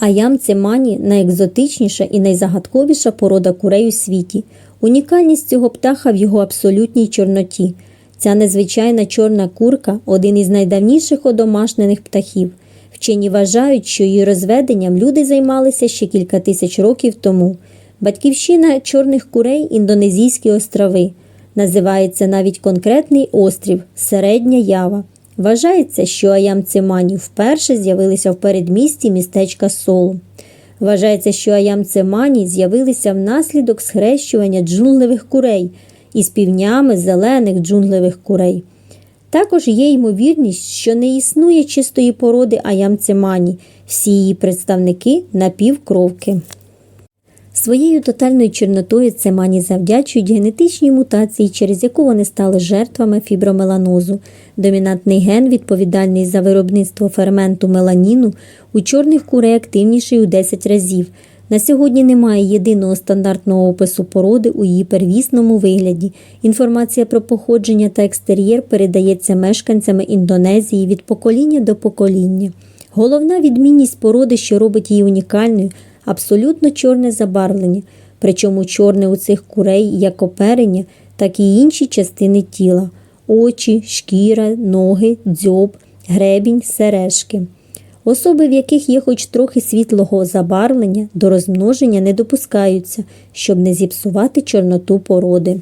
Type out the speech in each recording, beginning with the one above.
Аям це мані найекзотичніша і найзагадковіша порода курей у світі. Унікальність цього птаха в його абсолютній чорноті. Ця незвичайна чорна курка один із найдавніших одомашнених птахів. Вчені вважають, що її розведенням люди займалися ще кілька тисяч років тому. Батьківщина чорних курей індонезійські острови. Називається навіть конкретний острів Середня Ява. Вважається, що аям цимані вперше з'явилися в передмісті містечка Солу. Вважається, що аям цимані з'явилися внаслідок схрещування джунглевих курей із півнями зелених джунглевих курей. Також є ймовірність, що не існує чистої породи аям цимані, всі її представники напівкровки. Своєю тотальною чорнотою цемані завдячують генетичній мутації, через яку вони стали жертвами фібромеланозу. Домінантний ген, відповідальний за виробництво ферменту меланіну, у чорних курей активніший у 10 разів. На сьогодні немає єдиного стандартного опису породи у її первісному вигляді. Інформація про походження та екстер'єр передається мешканцями Індонезії від покоління до покоління. Головна відмінність породи, що робить її унікальною, абсолютно чорне забарвлення, причому чорне у цих курей як оперення, так і інші частини тіла очі, шкіра, ноги, дзьоб, гребінь, сережки. Особи, в яких є хоч трохи світлого забарвлення, до розмноження не допускаються, щоб не зіпсувати чорноту породи.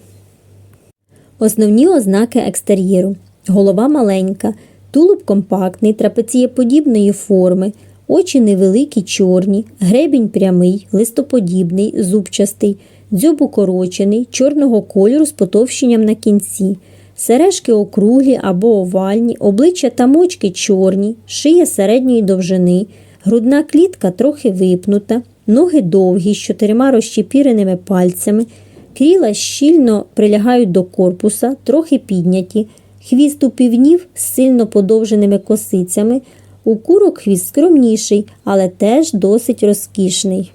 Основні ознаки екстер'єру. Голова маленька, тулуб компактний, трапецієподібної форми, очі невеликі, чорні, гребінь прямий, листоподібний, зубчастий, дзьоб укорочений, чорного кольору з потовщенням на кінці, сережки округлі або овальні, обличчя та мочки чорні, шия середньої довжини, грудна клітка трохи випнута, ноги довгі з чотирма розщепіреними пальцями, кріла щільно прилягають до корпуса, трохи підняті, хвіст у півнів з сильно подовженими косицями, у курок хвіст скромніший, але теж досить розкішний.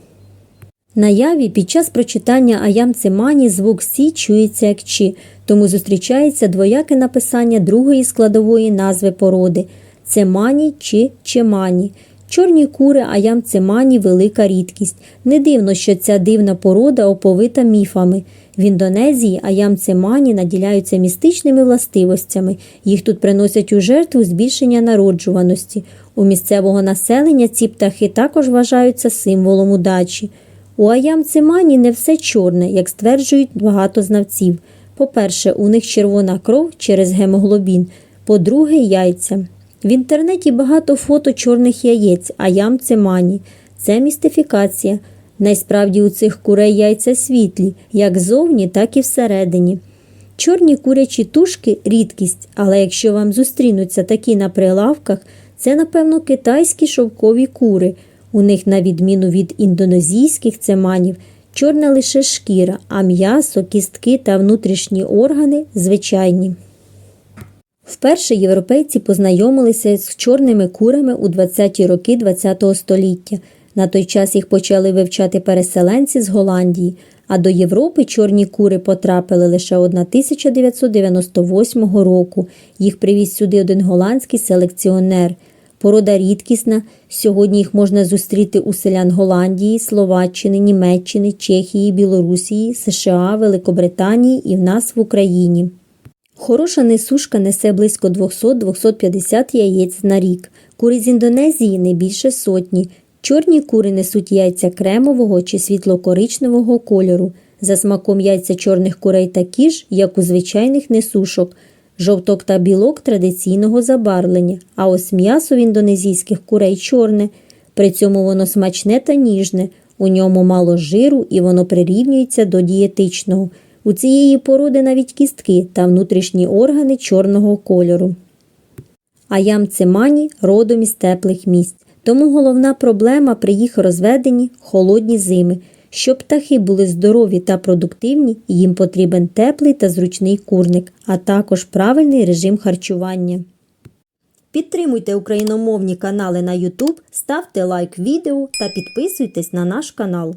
На яві під час прочитання Аям Цимані звук Сі чується як Чі, тому зустрічається двояке написання другої складової назви породи Цемані чи Чемані. Чорні кури Аям Цимані – велика рідкість. Не дивно, що ця дивна порода оповита міфами. В Індонезії Аям Цимані наділяються містичними властивостями. Їх тут приносять у жертву збільшення народжуваності. У місцевого населення ці птахи також вважаються символом удачі. У Аям Цимані не все чорне, як стверджують багато знавців. По-перше, у них червона кров через гемоглобін, по-друге, яйця. В інтернеті багато фото чорних яєць, Аям Цимані. Це містифікація. Найсправді у цих курей яйця світлі, як зовні, так і всередині. Чорні курячі тушки рідкість, але якщо вам зустрінуться такі на прилавках, це, напевно, китайські шовкові кури. У них, на відміну від індонезійських цеманів, чорна лише шкіра, а м'ясо, кістки та внутрішні органи звичайні. Вперше європейці познайомилися з чорними курами у 20-ті роки ХХ століття. На той час їх почали вивчати переселенці з Голландії, а до Європи чорні кури потрапили лише 1998 року. Їх привіз сюди один голландський селекціонер. Порода рідкісна. Сьогодні їх можна зустріти у селян Голландії, Словаччини, Німеччини, Чехії, Білорусії, США, Великобританії і в нас в Україні. Хороша несушка несе близько 200-250 яєць на рік. Кури з Індонезії не більше сотні. Чорні кури несуть яйця кремового чи світло-коричневого кольору. За смаком яйця чорних курей такі ж, як у звичайних несушок. Жовток та білок традиційного забарвлення, а ось м'ясо в індонезійських курей чорне. При цьому воно смачне та ніжне, у ньому мало жиру і воно прирівнюється до дієтичного. У цієї породи навіть кістки та внутрішні органи чорного кольору. Аям цимані родом із теплих місць. Тому головна проблема при їх розведенні холодні зими. Щоб птахи були здорові та продуктивні, їм потрібен теплий та зручний курник, а також правильний режим харчування. Підтримуйте україномовні канали на YouTube, ставте лайк відео та підписуйтесь на наш канал.